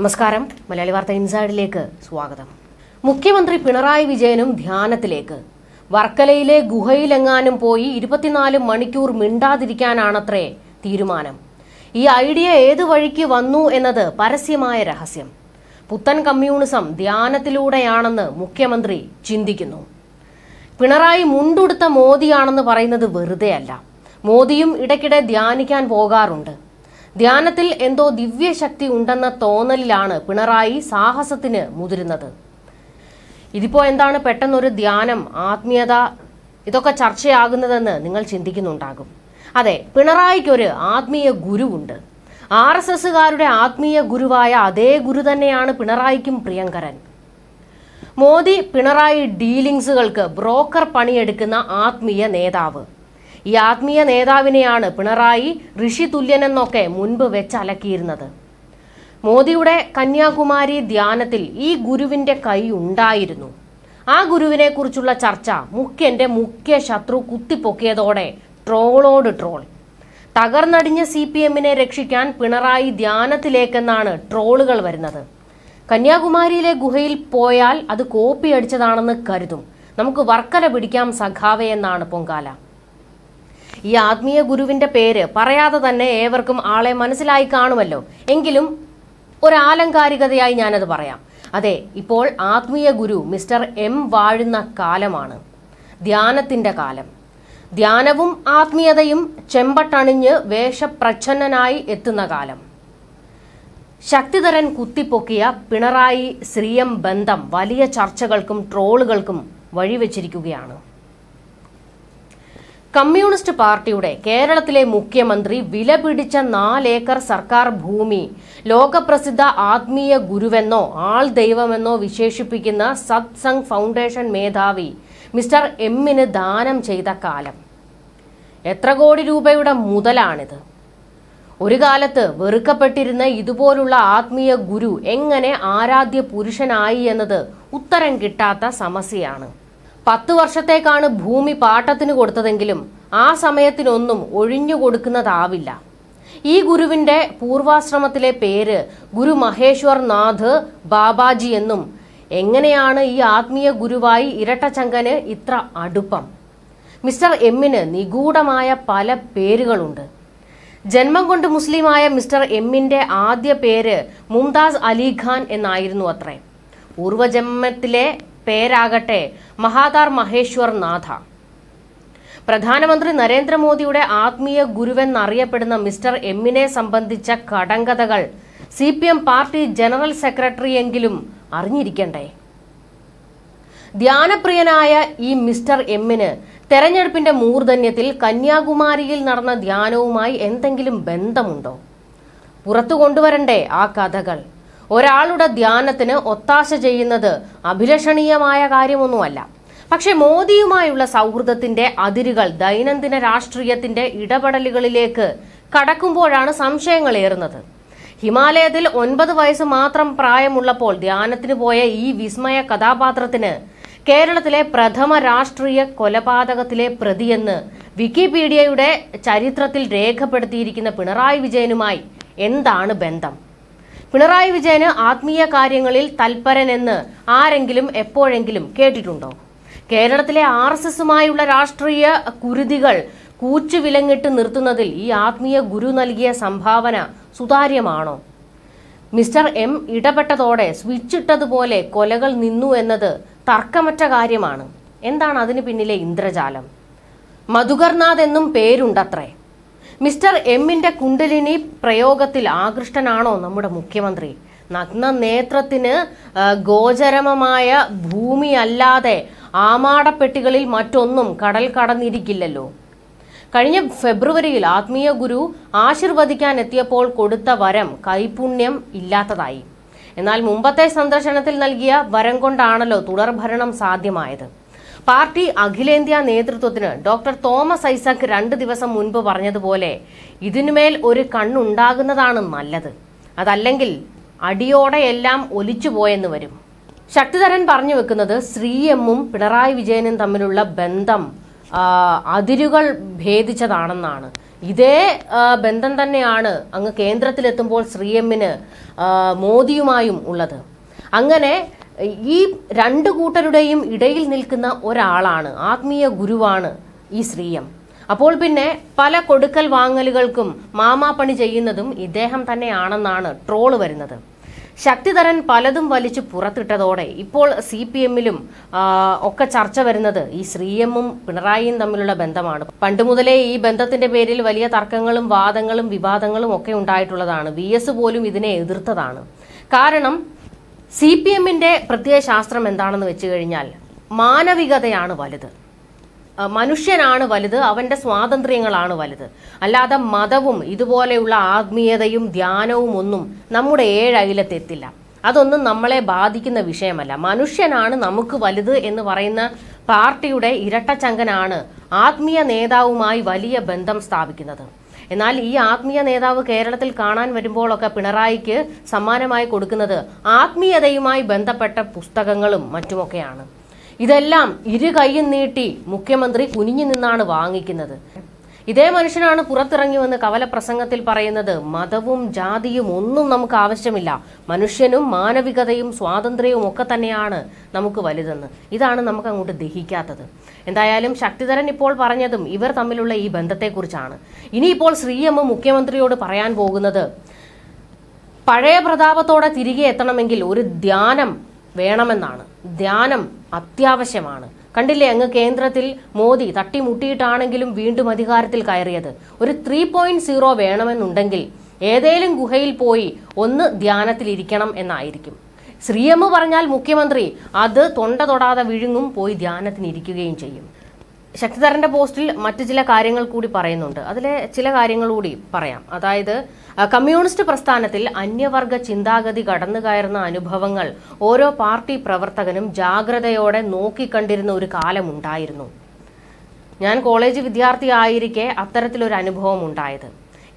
നമസ്കാരം. മലയാളി വാർത്ത ഇൻസൈഡിലേക്ക് സ്വാഗതം. മുഖ്യമന്ത്രി പിണറായി വിജയനും ധ്യാനത്തിലേക്ക്. വർക്കലയിലെ ഗുഹയിലെങ്ങാനും പോയി ഇരുപത്തിനാല് മണിക്കൂർ മിണ്ടാതിരിക്കാനാണത്രേ തീരുമാനം. ഈ ഐഡിയ ഏതു വഴിക്ക് വന്നു എന്നത് പരസ്യമായ രഹസ്യം. പുത്തൻ കമ്മ്യൂണിസം ധ്യാനത്തിലൂടെയാണെന്ന് മുഖ്യമന്ത്രി ചിന്തിക്കുന്നു. പിണറായി മുണ്ടുടുത്ത മോദിയാണെന്ന് പറയുന്നത് വെറുതെയല്ല. മോദിയും ഇടയ്ക്കിടെ ധ്യാനിക്കാൻ പോകാറുണ്ട്. ധ്യാനത്തിൽ എന്തോ ദിവ്യശക്തി ഉണ്ടെന്ന തോന്നലിലാണ് പിണറായി സാഹസത്തിന് മുതിരുന്നത്. ഇതിപ്പോ എന്താണ് പെട്ടെന്നൊരു ധ്യാനം ആത്മീയത ഇതൊക്കെ ചർച്ചയാകുന്നതെന്ന് നിങ്ങൾ ചിന്തിക്കുന്നുണ്ടാകും. അതെ പിണറായിക്കൊരു ആത്മീയ ഗുരുവുണ്ട്. ആർ എസ് എസുകാരുടെ ആത്മീയ ഗുരുവായ അതേ ഗുരു തന്നെയാണ് പിണറായിക്കും പ്രിയങ്കരൻ. മോദി പിണറായി ഡീലിങ്സുകൾക്ക് ബ്രോക്കർ പണിയെടുക്കുന്ന ആത്മീയ നേതാവ്. ഈ ആത്മീയ നേതാവിനെയാണ് പിണറായി ഋഷി തുല്യനെന്നൊക്കെ മുൻപ് വെച്ചലക്കിയിരുന്നത് മോദിയുടെ കന്യാകുമാരി ധ്യാനത്തിൽ ഈ ഗുരുവിന്റെ കൈ ഉണ്ടായിരുന്നു. ആ ഗുരുവിനെ കുറിച്ചുള്ള ചർച്ച മുഖ്യന്റെ മുഖ്യ ശത്രു കുത്തിപ്പൊക്കിയതോടെ ട്രോളോട് ട്രോൾ. തകർന്നടിഞ്ഞ സി പി എമ്മിനെ രക്ഷിക്കാൻ പിണറായി ധ്യാനത്തിലേക്കെന്നാണ് ട്രോളുകൾ വരുന്നത്. കന്യാകുമാരിയിലെ ഗുഹയിൽ പോയാൽ അത് കോപ്പി അടിച്ചതാണെന്ന് കരുതും. നമുക്ക് വർക്കല പിടിക്കാം സഖാവേ എന്നാണ് പൊങ്കാല. ഈ ആത്മീയ ഗുരുവിന്റെ പേര് പറയാതെ തന്നെ ഏവർക്കും ആളെ മനസ്സിലായി കാണുമല്ലോ. എങ്കിലും ഒരാലങ്കാരികതയായി ഞാനത് പറയാം. അതെ ഇപ്പോൾ ആത്മീയ ഗുരു മിസ്റ്റർ എം വാഴുന്ന കാലമാണ്. ധ്യാനത്തിന്റെ കാലം. ധ്യാനവും ആത്മീയതയും ചെമ്പട്ടണിഞ്ഞ് വേഷപ്രച്ഛന്നനായി എത്തുന്ന കാലം. ശക്തിധരൻ കുത്തിപ്പൊക്കിയ പിണറായി ശ്രീയം ബന്ധം വലിയ ചർച്ചകൾക്കും ട്രോളുകൾക്കും വഴിവെച്ചിരിക്കുകയാണ്. കമ്മ്യൂണിസ്റ്റ് പാർട്ടിയുടെ കേരളത്തിലെ മുഖ്യമന്ത്രി വിലപിടിച്ച നാലേക്കർ സർക്കാർ ഭൂമി. ലോകപ്രസിദ്ധ ആത്മീയ ഗുരുവെന്നോ ആൾ ദൈവമെന്നോ വിശേഷിപ്പിക്കുന്ന സത്സംഗ് ഫൗണ്ടേഷൻ മേധാവി മിസ്റ്റർ എമ്മിന് ദാനം ചെയ്ത കാലം. എത്ര കോടി രൂപയുടെ മുതലാണിത്? ഒരു കാലത്ത് വെറുക്കപ്പെട്ടിരുന്ന ഇതുപോലുള്ള ആത്മീയ ഗുരു എങ്ങനെ ആരാധ്യ പുരുഷനായി എന്നത് ഉത്തരം കിട്ടാത്ത സമസ്യയാണ്. പത്ത് വർഷത്തേക്കാണ് ഭൂമി പാട്ടത്തിന് കൊടുത്തതെങ്കിലും ആ സമയത്തിനൊന്നും ഒഴിഞ്ഞു കൊടുക്കുന്നതാവില്ല. ഈ ഗുരുവിന്റെ പൂർവാശ്രമത്തിലെ പേര് ഗുരു മഹേശ്വർ നാഥ് ബാബാജി എന്നും എങ്ങനെയാണ് ഈ ആത്മീയ ഗുരുവായി ഇരട്ടച്ചങ്കന് ഇത്ര അടുപ്പം? മിസ്റ്റർ എമ്മിന് നിഗൂഢമായ പല പേരുകളുണ്ട്. ജന്മം കൊണ്ട് മുസ്ലിമായ മിസ്റ്റർ എമ്മിന്റെ ആദ്യ പേര് മുംതാസ് അലിഖാൻ എന്നായിരുന്നു അത്രേ. പൂർവജന്മത്തിലെ പേരാകട്ടെ മഹാതാർ മഹേശ്വർ നാഥ. പ്രധാനമന്ത്രി നരേന്ദ്രമോദിയുടെ ആത്മീയ ഗുരുവെന്നറിയപ്പെടുന്ന മിസ്റ്റർ എമ്മിനെ സംബന്ധിച്ച കടങ്കഥകൾ C P M party general സെക്രട്ടറിയെങ്കിലും അറിഞ്ഞിരിക്കണ്ടേ? ധ്യാനപ്രിയനായ ഈ മിസ്റ്റർ എമ്മിന് തെരഞ്ഞെടുപ്പിന്റെ മൂർധന്യത്തിൽ കന്യാകുമാരിയിൽ നടന്ന ധ്യാനവുമായി എന്തെങ്കിലും ബന്ധമുണ്ടോ? പുറത്തു കൊണ്ടുവരണ്ടേ ആ കഥകൾ? ഒരാളുടെ ധ്യാനത്തിന് ഒത്താശ ചെയ്യുന്നത് അഭിലഷണീയമായ കാര്യമൊന്നുമല്ല. പക്ഷേ മോദിയുമായുള്ള സൗഹൃദത്തിന്റെ അതിരുകൾ ദൈനംദിന രാഷ്ട്രീയത്തിന്റെ ഇടപെടലുകളിലേക്ക് കടക്കുമ്പോഴാണ് സംശയങ്ങളേറുന്നത് ഹിമാലയത്തിൽ ഒൻപത് വയസ്സ് മാത്രം പ്രായമുള്ളപ്പോൾ ധ്യാനത്തിന് പോയ ഈ വിസ്മയ കഥാപാത്രത്തിന് കേരളത്തിലെ പ്രഥമ രാഷ്ട്രീയ കൊലപാതകത്തിലെ പ്രതിയെന്ന് വിക്കിപീഡിയയുടെ ചരിത്രത്തിൽ രേഖപ്പെടുത്തിയിരിക്കുന്ന പിണറായി വിജയനുമായി എന്താണ് ബന്ധം? പിണറായി വിജയന് ആത്മീയ കാര്യങ്ങളിൽ തൽപരനെന്ന് ആരെങ്കിലും എപ്പോഴെങ്കിലും കേട്ടിട്ടുണ്ടോ? കേരളത്തിലെ ആർ എസ് എസുമായുള്ള രാഷ്ട്രീയ കുരുതികൾ കൂച്ചുവിലങ്ങിട്ട് നിർത്തുന്നതിൽ ഈ ആത്മീയ ഗുരു നൽകിയ സംഭാവന സുതാര്യമാണോ? മിസ്റ്റർ എം ഇടപെട്ടതോടെ സ്വിച്ചിട്ടതുപോലെ കൊലകൾ നിന്നു എന്നത് തർക്കമറ്റ കാര്യമാണ്. എന്താണ് അതിന് പിന്നിലെ ഇന്ദ്രജാലം? മധുകർനാഥ് എന്നും പേരുണ്ടത്രേ. മിസ്റ്റർ എമ്മിന്റെ കുണ്ടലിനി പ്രയോഗത്തിൽ ആകൃഷ്ടനാണോ നമ്മുടെ മുഖ്യമന്ത്രി? നഗ്ന നേത്രത്തിന് ഗോചരമമായ ഭൂമിയല്ലാതെ ആമാടപ്പെട്ടികളിൽ മറ്റൊന്നും കടൽ കടന്നിരിക്കില്ലല്ലോ. കഴിഞ്ഞ ഫെബ്രുവരിയിൽ ആത്മീയ ഗുരു ആശീർവദിക്കാൻ എത്തിയപ്പോൾ കൊടുത്ത വരം കൈപുണ്യം ഇല്ലാത്തതായി. എന്നാൽ മുമ്പത്തെ സന്ദർശനത്തിൽ നൽകിയ വരം കൊണ്ടാണല്ലോ തുടർഭരണം സാധ്യമായത്. പാർട്ടി അഖിലേന്ത്യാ നേതൃത്വത്തിന് ഡോക്ടർ തോമസ് ഐസക് രണ്ട് ദിവസം മുൻപ് പറഞ്ഞതുപോലെ ഇതിനുമേൽ ഒരു കണ്ണുണ്ടാകുന്നതാണ് നല്ലത്. അതല്ലെങ്കിൽ അടിയോടെ എല്ലാം ഒലിച്ചുപോയെന്ന് വരും. ശക്തിധരൻ പറഞ്ഞു വെക്കുന്നത് ശ്രീ എമ്മും പിണറായി വിജയനും തമ്മിലുള്ള ബന്ധം അതിരുകൾ ഭേദിച്ചതാണെന്നാണ്. ഇതേ ബന്ധം തന്നെയാണ് അങ്ങ് കേന്ദ്രത്തിലെത്തുമ്പോൾ ശ്രീ എമ്മിന് മോദിയുമായും ഉള്ളത്. അങ്ങനെ ഈ രണ്ട് കൂട്ടരുടെയും ഇടയിൽ നിൽക്കുന്ന ഒരാളാണ് ആത്മീയ ഗുരുവാണ് ഈ ശ്രീയം. അപ്പോൾ പിന്നെ പല കൊടുക്കൽ വാങ്ങലുകൾക്കും മാമാപ്പണി ചെയ്യുന്നതും ഇദ്ദേഹം തന്നെയാണെന്നാണ് ട്രോൾ വരുന്നത്. ശക്തിധരൻ പലതും വലിച്ചു പുറത്തിട്ടതോടെ ഇപ്പോൾ സി പി എമ്മിലും ഒക്കെ ചർച്ച വരുന്നത് ഈ ശ്രീഎമ്മും പിണറായിയും തമ്മിലുള്ള ബന്ധമാണ്. പണ്ട് മുതലേ ഈ ബന്ധത്തിന്റെ പേരിൽ വലിയ തർക്കങ്ങളും വാദങ്ങളും വിവാദങ്ങളും ഒക്കെ ഉണ്ടായിട്ടുള്ളതാണ്. വി എസ് പോലും ഇതിനെ എതിർത്തതാണ്. കാരണം സി പി എമ്മിന്റെ പ്രത്യയശാസ്ത്രം എന്താണെന്ന് വെച്ച് കഴിഞ്ഞാൽ മാനവികതയാണ് വലുത്. മനുഷ്യനാണ് വലുത് അവന്റെ സ്വാതന്ത്ര്യങ്ങളാണ് വലുത്. അല്ലാതെ മതവും ഇതുപോലെയുള്ള ആത്മീയതയും ധ്യാനവും ഒന്നും നമ്മുടെ ഏഴയിലത്തെത്തില്ല അതൊന്നും നമ്മളെ ബാധിക്കുന്ന വിഷയമല്ല. മനുഷ്യനാണ് നമുക്ക് വലുത് എന്ന് പറയുന്ന പാർട്ടിയുടെ ഇരട്ടച്ചങ്കനാണ് ആത്മീയ നേതാവുമായി വലിയ ബന്ധം സ്ഥാപിക്കുന്നത്. എന്നാൽ ഈ ആത്മീയ നേതാവ് കേരളത്തിൽ കാണാൻ വരുമ്പോഴൊക്കെ പിണറായിക്ക് സമ്മാനമായി കൊടുക്കുന്നത് ആത്മീയതയുമായി ബന്ധപ്പെട്ട പുസ്തകങ്ങളും മറ്റുമൊക്കെയാണ്. ഇതെല്ലാം ഇരു കൈയും നീട്ടി മുഖ്യമന്ത്രി കുനിഞ്ഞു നിന്നാണ് വാങ്ങിക്കുന്നത്. ഇതേ മനുഷ്യനാണ് പുറത്തിറങ്ങി വന്ന് കവല പ്രസംഗത്തിൽ പറയുന്നത്. മതവും ജാതിയും ഒന്നും നമുക്ക് ആവശ്യമില്ല. മനുഷ്യനും മാനവികതയും സ്വാതന്ത്ര്യവും ഒക്കെ തന്നെയാണ് നമുക്ക് വലുതെന്ന്. ഇതാണ് നമുക്ക് അങ്ങോട്ട് ദഹിക്കാത്തത്. എന്തായാലും ശക്തിധരൻ ഇപ്പോൾ പറഞ്ഞതും ഇവർ തമ്മിലുള്ള ഈ ബന്ധത്തെക്കുറിച്ചാണ്. ഇനിയിപ്പോൾ ശ്രീയമ്മ മുഖ്യമന്ത്രിയോട് പറയാൻ പോകുന്നത് പഴയ പ്രതാപത്തോടെ തിരികെ എത്തണമെങ്കിൽ ഒരു ധ്യാനം വേണമെന്നാണ്. ധ്യാനം അത്യാവശ്യമാണ്. കണ്ടില്ലേ അങ്ങ് കേന്ദ്രത്തിൽ മോദി തട്ടിമുട്ടിയിട്ടാണെങ്കിലും വീണ്ടും അധികാരത്തിൽ കയറിയത്? ഒരു ത്രീ പോയിന്റ് സീറോ വേണമെന്നുണ്ടെങ്കിൽ ഏതേലും ഗുഹയിൽ പോയി ഒന്ന് ധ്യാനത്തിലിരിക്കണം എന്നായിരിക്കും. ശ്രീയമ്മ പറഞ്ഞാൽ മുഖ്യമന്ത്രി അത് തൊണ്ട തൊടാതെ വിഴുങ്ങും പോയി ധ്യാനത്തിനിരിക്കുകയും ചെയ്യും. ശക്തിധരന്റെ പോസ്റ്റിൽ മറ്റു ചില കാര്യങ്ങൾ കൂടി പറയുന്നുണ്ട്. അതിലെ ചില കാര്യങ്ങൾ കൂടി പറയാം. അതായത് കമ്മ്യൂണിസ്റ്റ് പ്രസ്ഥാനത്തിൽ അന്യവർഗ ചിന്താഗതി കടന്നു കയറുന്ന അനുഭവങ്ങൾ ഓരോ പാർട്ടി പ്രവർത്തകനും ജാഗ്രതയോടെ നോക്കിക്കണ്ടിരുന്ന ഒരു കാലമുണ്ടായിരുന്നു. ഞാൻ കോളേജ് വിദ്യാർത്ഥി ആയിരിക്കെ അത്തരത്തിലൊരു അനുഭവം ഉണ്ടായത്.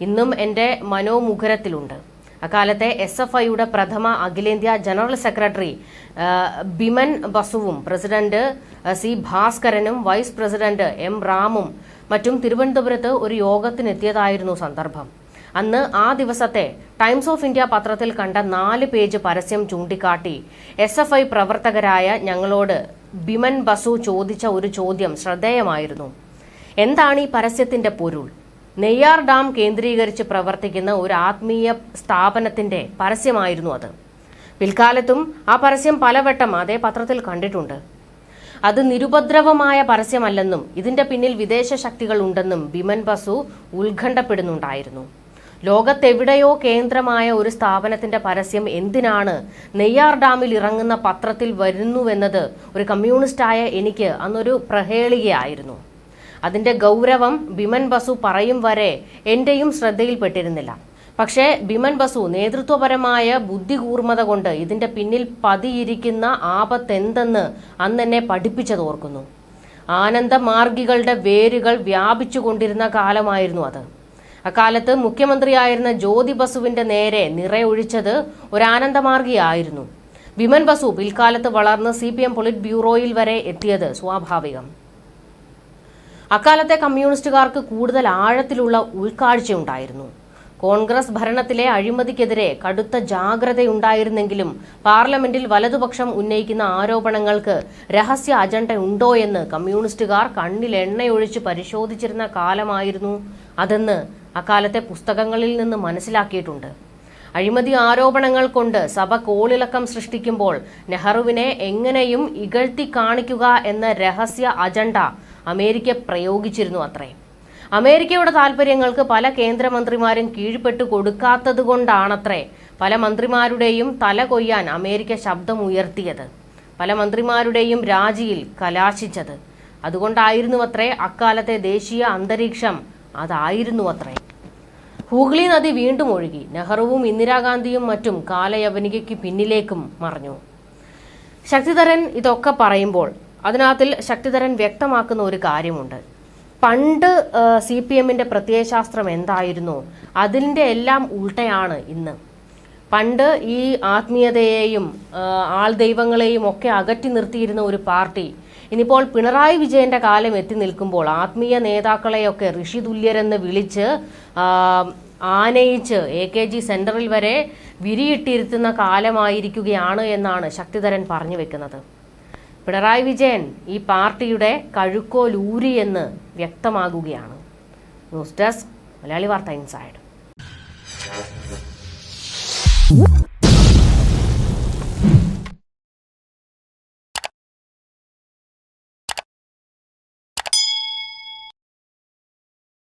ഇന്നും എന്റെ മനോമുഖരത്തിലുണ്ട്. അക്കാലത്തെ എസ് എഫ് ഐയുടെ പ്രഥമ അഖിലേന്ത്യാ ജനറൽ സെക്രട്ടറി ബിമൻ ബസുവും പ്രസിഡന്റ് സി ഭാസ്കരനും വൈസ് പ്രസിഡന്റ് എം റാമും മറ്റും തിരുവനന്തപുരത്ത് ഒരു യോഗത്തിനെത്തിയതായിരുന്നു സന്ദർഭം. അന്ന് ആ ദിവസത്തെ ടൈംസ് ഓഫ് ഇന്ത്യ പത്രത്തിൽ കണ്ട നാല് പേജ് പരസ്യം ചൂണ്ടിക്കാട്ടി എസ് എഫ് ഐ പ്രവർത്തകരായ ഞങ്ങളോട് ബിമൻ ബസു ചോദിച്ച ഒരു ചോദ്യം ശ്രദ്ധേയമായിരുന്നു. എന്താണ് ഈ പരസ്യത്തിന്റെ പൊരുൾ? നെയ്യാർ ഡാം കേന്ദ്രീകരിച്ച് പ്രവർത്തിക്കുന്ന ഒരു ആത്മീയ സ്ഥാപനത്തിന്റെ പരസ്യമായിരുന്നു അത്. പിൽക്കാലത്തും ആ പരസ്യം പലവട്ടം അതേ പത്രത്തിൽ കണ്ടിട്ടുണ്ട്. അത് നിരുപദ്രവമായ പരസ്യമല്ലെന്നും ഇതിന്റെ പിന്നിൽ വിദേശ ശക്തികൾ ഉണ്ടെന്നും ബിമൻ ബസു ഉത്കണ്ഠപ്പെടുന്നുണ്ടായിരുന്നു. ലോകത്തെവിടെയോ കേന്ദ്രമായ ഒരു സ്ഥാപനത്തിന്റെ പരസ്യം എന്തിനാണ് നെയ്യാർ ഡാമിൽ ഇറങ്ങുന്ന പത്രത്തിൽ വരുന്നുവെന്നത് ഒരു കമ്മ്യൂണിസ്റ്റായ എനിക്ക് അന്നൊരു പ്രഹേളികയായിരുന്നു. അതിന്റെ ഗൗരവം ബിമൻ ബസു പറയും വരെ എന്റെയും ശ്രദ്ധയിൽപ്പെട്ടിരുന്നില്ല. പക്ഷേ ബിമൻ ബസു നേതൃത്വപരമായ ബുദ്ധികൂർമ്മത കൊണ്ട് ഇതിന്റെ പിന്നിൽ പതിയിരിക്കുന്ന ആപത്തെന്തെന്ന് അന്നെന്നെ പഠിപ്പിച്ചതോർക്കുന്നു ആനന്ദമാർഗികളുടെ വേരുകൾ വ്യാപിച്ചുകൊണ്ടിരുന്ന കാലമായിരുന്നു അത്. അക്കാലത്ത് മുഖ്യമന്ത്രിയായിരുന്ന ജ്യോതി ബസുവിന്റെ നേരെ നിറയൊഴിച്ചത് ഒരു ആനന്ദമാർഗിയായിരുന്നു വിമൻ ബസു പിൽക്കാലത്ത് വളർന്ന് സി പി എം പൊളിറ്റ് ബ്യൂറോയിൽ വരെ എത്തിയത് സ്വാഭാവികം. അക്കാലത്തെ കമ്മ്യൂണിസ്റ്റുകാർക്ക് കൂടുതൽ ആഴത്തിലുള്ള ഉൾക്കാഴ്ചയുണ്ടായിരുന്നു. കോൺഗ്രസ് ഭരണത്തിലെ അഴിമതിക്കെതിരെ കടുത്ത ജാഗ്രതയുണ്ടായിരുന്നെങ്കിലും പാർലമെന്റിൽ വലതുപക്ഷം ഉന്നയിക്കുന്ന ആരോപണങ്ങൾക്ക് രഹസ്യ അജണ്ട ഉണ്ടോ എന്ന് കമ്മ്യൂണിസ്റ്റുകാർ കണ്ണിൽ എണ്ണയൊഴിച്ച് പരിശോധിച്ചിരുന്ന കാലമായിരുന്നു അതെന്ന് അക്കാലത്തെ പുസ്തകങ്ങളിൽ നിന്ന് മനസ്സിലാക്കിയിട്ടുണ്ട്. അഴിമതി ആരോപണങ്ങൾ കൊണ്ട് സഭ കോളിളക്കം സൃഷ്ടിക്കുമ്പോൾ നെഹ്റുവിനെ എങ്ങനെയും ഇകഴ്ത്തി കാണിക്കുക എന്ന രഹസ്യ അജണ്ട അമേരിക്ക പ്രയോഗിച്ചിരുന്നു അത്രേ. അമേരിക്കയുടെ താൽപര്യങ്ങൾക്ക് പല കേന്ദ്രമന്ത്രിമാരും കീഴ്പ്പെട്ടു കൊടുക്കാത്തതുകൊണ്ടാണത്രേ പല മന്ത്രിമാരുടെയും തല കൊയ്യാൻ അമേരിക്ക ശബ്ദമുയർത്തിയത്. പല മന്ത്രിമാരുടെയും രാജിയിൽ കലാശിച്ചത്. അതുകൊണ്ടായിരുന്നു അത്രേ അക്കാലത്തെ ദേശീയ അന്തരീക്ഷം അതായിരുന്നു അത്രേ ഹൂഗ്ലി നദി വീണ്ടും ഒഴുകി. നെഹ്റുവും ഇന്ദിരാഗാന്ധിയും മറ്റും കാലയവനികയ്ക്ക് പിന്നിലേക്കും മറഞ്ഞു. ശക്തിധരൻ ഇതൊക്കെ പറയുമ്പോൾ അതിനകത്തിൽ ശക്തിധരൻ വ്യക്തമാക്കുന്ന ഒരു കാര്യമുണ്ട്. പണ്ട് സി പി എമ്മിന്റെ പ്രത്യയശാസ്ത്രം എന്തായിരുന്നു? അതിന്റെ എല്ലാം ഉൾട്ടയാണ് ഇന്ന്. പണ്ട് ഈ ആത്മീയതയെയും ആൾ ദൈവങ്ങളെയും ഒക്കെ അകറ്റി നിർത്തിയിരുന്ന ഒരു പാർട്ടി ഇനിയിപ്പോൾ പിണറായി വിജയന്റെ കാലം എത്തി നിൽക്കുമ്പോൾ ആത്മീയ നേതാക്കളെയൊക്കെ ഋഷി തുല്യരെന്ന് വിളിച്ച് ആനയിച്ച് എ കെ ജി സെന്ററിൽ വരെ വിരിയിട്ടിരുത്തുന്ന കാലമായിരിക്കുകയാണ് എന്നാണ് ശക്തിധരൻ പറഞ്ഞു വെക്കുന്നത്. പിണറായി വിജയൻ ഈ പാർട്ടിയുടെ കഴുക്കോലൂരി എന്ന് വ്യക്തമാകുകയാണ്. ന്യൂസ് ഡെസ്ക് മലയാളി വാർത്ത ഇൻസൈഡ്.